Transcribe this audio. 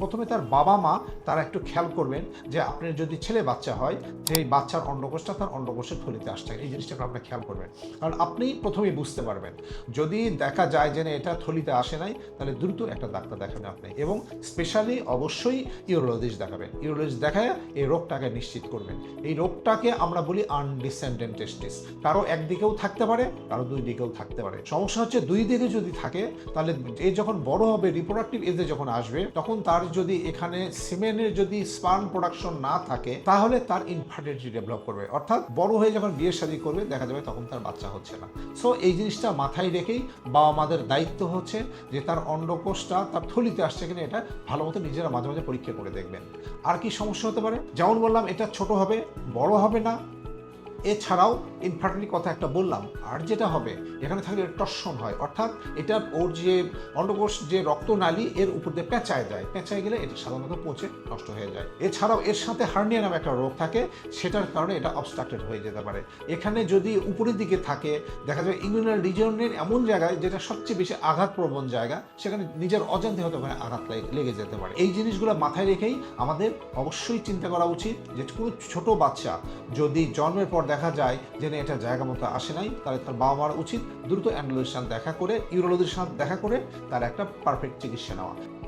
প্রথমে তার বাবা মা তারা একটু খেয়াল করবেন যে আপনার যদি ছেলে বাচ্চা হয় এই বাচ্চার অন্ডকোষটা তার অন্ডকোষের থলিতে আসছে। এই জিনিসটা আপনার খেয়াল করবেন। কারণ আপনি প্রথমেই বুঝতে পারবেন, যদি দেখা যায় যে এটা থলিতে আসে নাই, তাহলে দ্রুত একটা ডাক্তার দেখাবেন আপনি এবং স্পেশালি অবশ্যই ইউরোলজিস্ট দেখাবেন। ইউরোলজিস্ট দেখায় এই রোগটাকে নিশ্চিত করবেন। এই রোগটাকে আমরা বলি আনডিসেন্ডেন্ট টেস্টিস কারও একদিকেও থাকতে পারে, কারও দুই দিকেও থাকতে পারে। সমস্যা হচ্ছে দুই দিকে যদি থাকে, তাহলে এ যখন বড় হবে রিপ্রোডাক্টিভ এজে যখন আসবে, তখন তার যদি এখানে সিমেনের যদি স্পার্ম প্রোডাকশন না থাকে, তাহলে তার ইনফার্টিলিটি ডেভেলপ করবে। অর্থাৎ বড় হয়ে যখন বিয়ে শাদী করবে, দেখা যাবে তখন তার বাচ্চা হচ্ছে না। সো এই জিনিসটা মাথায় রেখেই বাবা মাদের দায়িত্ব হচ্ছে যে তার অন্ডকোষটা তার থলিতে আসছে কিনা এটা ভালো মতো নিজেরা মাঝে মাঝে পরীক্ষা করে দেখবেন। আর কি সমস্যা হতে পারে? যেমন বললাম, এটা ছোট হবে, বড় হবে না। এছাড়াও ইনফার্টিলিটি কথা একটা বললাম, আর যেটা হবে, এখানে থাকলে টর্ষণ হয়। অর্থাৎ এটা ওর যে অন্ডকোষ, যে রক্তনালী, এর উপর দিয়ে পেঁচায় যায় পেঁচায় গেলে এটা সাধারণত পচে নষ্ট হয়ে যায়। এছাড়াও এর সাথে হার্নিয়া নামে একটা রোগ থাকে, সেটার কারণে এটা অবস্ট্রাক্টেড হয়ে যেতে পারে। এখানে যদি উপরের দিকে থাকে, দেখা যায় ইমিউনাল রিজনের এমন জায়গায় যেটা সবচেয়ে বেশি আঘাতপ্রবণ জায়গা, সেখানে নিজের অজান্তে হতে ওখানে আঘাত লেগে যেতে পারে। এই জিনিসগুলো মাথায় রেখেই আমাদের অবশ্যই চিন্তা করা উচিত যে কোনো ছোট বাচ্চা যদি জন্মের পর দেখা যায় যে না এটা জায়গা মতো আসে নাই। তাহলে তার বাবা মার উচিত দ্রুত অ্যান্ডোলজির সাথে দেখা করে, ইউরোলজির সাথে দেখা করে তার একটা পারফেক্ট চিকিৎসা নেওয়া।